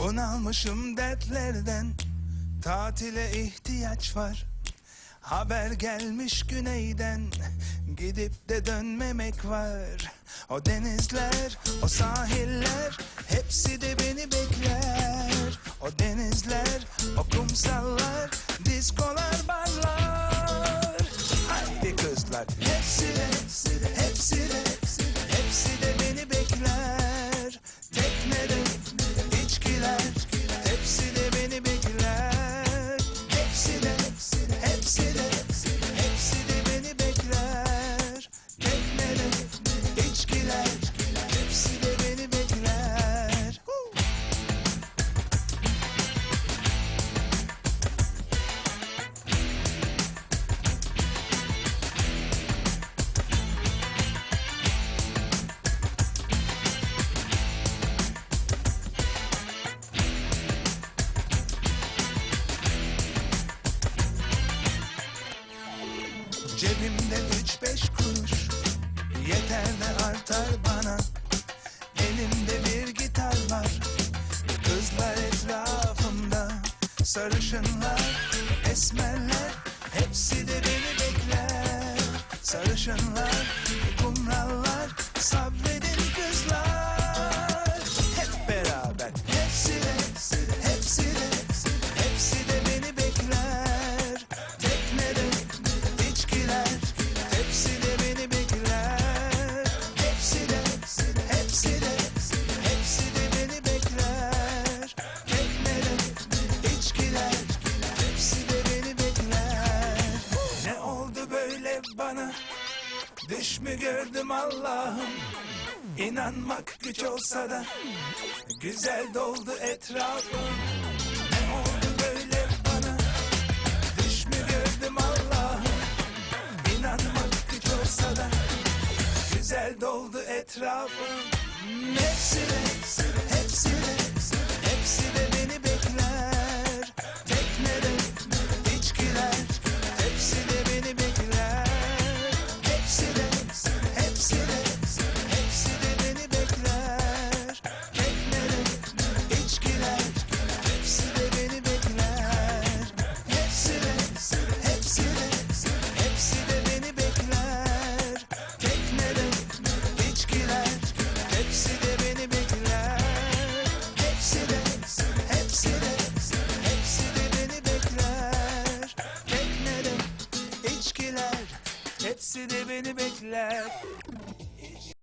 Bunalmışım dertlerden. Tatile ihtiyaç var. Haber gelmiş güneyden. Gidip de dönmemek var. O denizler, o sahiller Hepsi de beni bekler. O denizler, o kumsallar Diskolar, barlar. Haydi kızlar Hepsi de, hepsi de, hepsi de Cebimde üç beş kuruş. Yeter de artar bana. Elimde bir gitar var. Kızlar etrafımda Sarışınlar, esmerler. Hepsi de beni bekler. Sarışınlar, Düş mü gördüm Allah'ım? İnanmak güç olsa da Güzel doldu etrafım. Ne oldu böyle bana? Düş mü gördüm Allah'ım? İnanmak güç olsa da Güzel doldu etrafım. Hepsi hepsi Hepsi de beni bekler